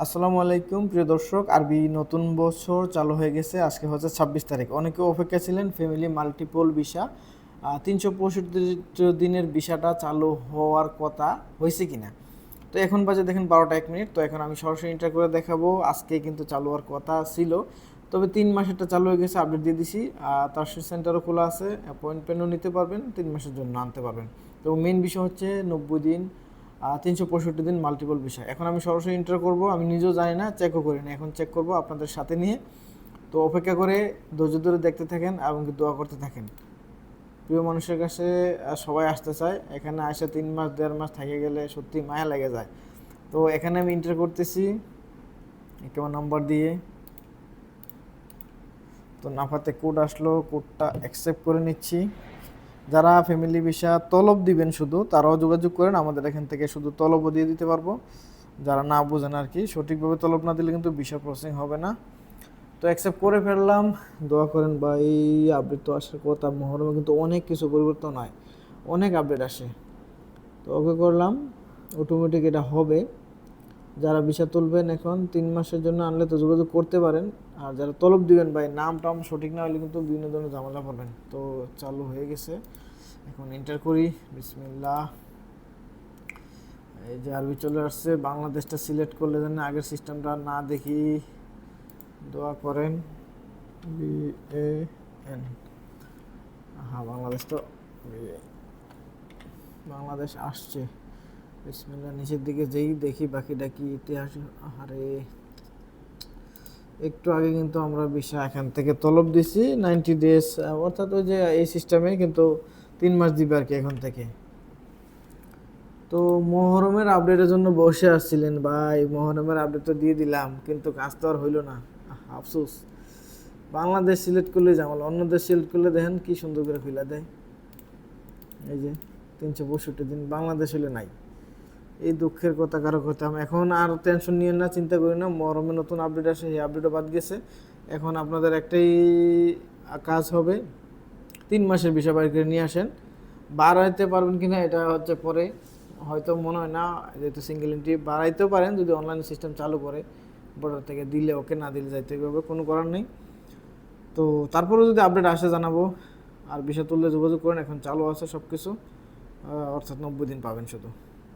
আসসালামু আলাইকুম, প্রিয় দর্শক। আরবি নতুন বছর চালু হয়ে গেছে। আজকে হচ্ছে ছাব্বিশ তারিখ। অনেকে অপেক্ষা ছিলেন ফ্যামিলি মাল্টিপল ভিসা। তিনশো পঁয়ষট্টি দিনের ভিসাটা চালু হওয়ার কথা হয়েছে কিনা? তো এখন বাজে দেখেন বারোটা এক মিনিট। তো এখন আমি সরাসরি ইন্টার করে দেখাবো। আজকে কিন্তু চালু হওয়ার কথা ছিল। তবে তিন মাসেরটা চালু হয়ে গেছে আপডেট দিয়ে দিছি। তার সেন্টারও খোলা আছে। অ্যাপয়েন্টমেন্টও নিতে পারবেন। তিন মাসের জন্য আনতে পারবেন। তো মেন বিষয় হচ্ছে নব্বই দিন তিনশো পঁয়ষট্টি দিন মাল্টিপল বিষয়। এখন আমি সরাসরি ইন্টার করব, আমি নিজেও জানি না চেকও করি না। এখন চেক করব আপনাদের সাথে নিয়ে। তো অপেক্ষা করে ধৈর্য ধরে দেখতে থাকেন এবং দোয়া করতে থাকেন। প্রিয় মানুষের কাছে সবাই আসতে চায়। এখানে আসে তিন মাস, দেড় মাস থেকে গেলে সত্যি মায়া লেগে যায়। তো এখানে আমি ইন্টার করতেছি। একটু আমার নাম্বার দিয়ে। তো নাফাতে কোড আসলো কোডটা অ্যাকসেপ্ট করে নিচ্ছি। যারা ফ্যামিলি ভিসা তলব দিবেন শুধু, তারাও যোগাযোগ করেন, আমাদের এখান থেকে শুধু তলবও দিয়ে দিতে পারব। যারা না বোঝেন আর কি, সঠিকভাবে তলব না দিলে কিন্তু ভিসা প্রসেসিং হবে না। তো অ্যাকসেপ্ট করে ফেললাম। দোয়া করেন বা এই আপডেট তো আসার কথা, মহরমে কিন্তু অনেক কিছু পরিবর্তন হয়। অনেক আপডেট আসে। তো ওকে করলাম অটোমেটিক এটা হবে। যারা ভিসা তুলবেন এখন, তিন মাসের জন্য আনলে তো যোগাযোগ করতে পারেন। আর যারা তলব দিবেন, ভাই, নাম টাম সঠিক না হলে কিন্তু বিভিন্ন ধরনের ঝামেলা পাবেন তো চালু হয়ে গেছে। এখন এন্টার করি। বিসমিল্লাহ। এই যে আরবি চলে আসছে। বাংলাদেশটা সিলেক্ট করলে যেন আগের সিস্টেমটা না দেখি। দোয়া করেন। বি এ এন হ্যাঁ বাংলাদেশ তো বাংলাদেশ আসছে। বিসমিল্লাহ, নিচের দিকে যেই দেখি বাকিটা কি ইতিহাস আরে একটু আগে কিন্তু আমরা বিষয় এখান থেকে তলব দিছি নাইনটি ডেজ অর্থাৎ ওই যে এই সিস্টেমে কিন্তু তিন মাস দিবে আর কি এখন থেকে। তো মহরমের আপডেটের জন্য বসে আসছিলেন, ভাই, মহরমের আপডেট তো দিয়ে দিলাম, কিন্তু কাজ তো আর হইল না। আফসোস। বাংলাদেশ সিলেক্ট করলে জামাল অন্য দেশ সিলেক্ট করলে দেখেন কি সুন্দর করে ফিলা দেয়। এই যে, তিনশো পঁয়ষট্টি দিন বাংলাদেশ হলে নাই। এই দুঃখের কথা, কারও করতাম এখন আর টেনশন নিয়ে না, চিন্তা করি না, মরমে নতুন আপডেট আসে সেই আপডেটও বাদ গেছে। এখন আপনাদের একটাই কাজ হবে, তিন মাসের বিষয় বাড়ি করে নিয়ে আসেন। বাড়াইতে পারবেন কিনা, এটা হচ্ছে পরে। হয়তো মনে হয় না যেহেতু সিঙ্গেল এন্ট্রি বাড়াইতেও পারেন, যদি অনলাইন সিস্টেম চালু করে বর্ডার থেকে দিলে ওকে, না দিলে যাইতে হবে, কোনো করার নেই। তো তারপরেও যদি আপডেট আসে, জানাব। আর বিষয় তুললে যোগাযোগ করেন, এখন চালু আছে সব কিছু অর্থাৎ নব্বই দিন পাবেন শুধু।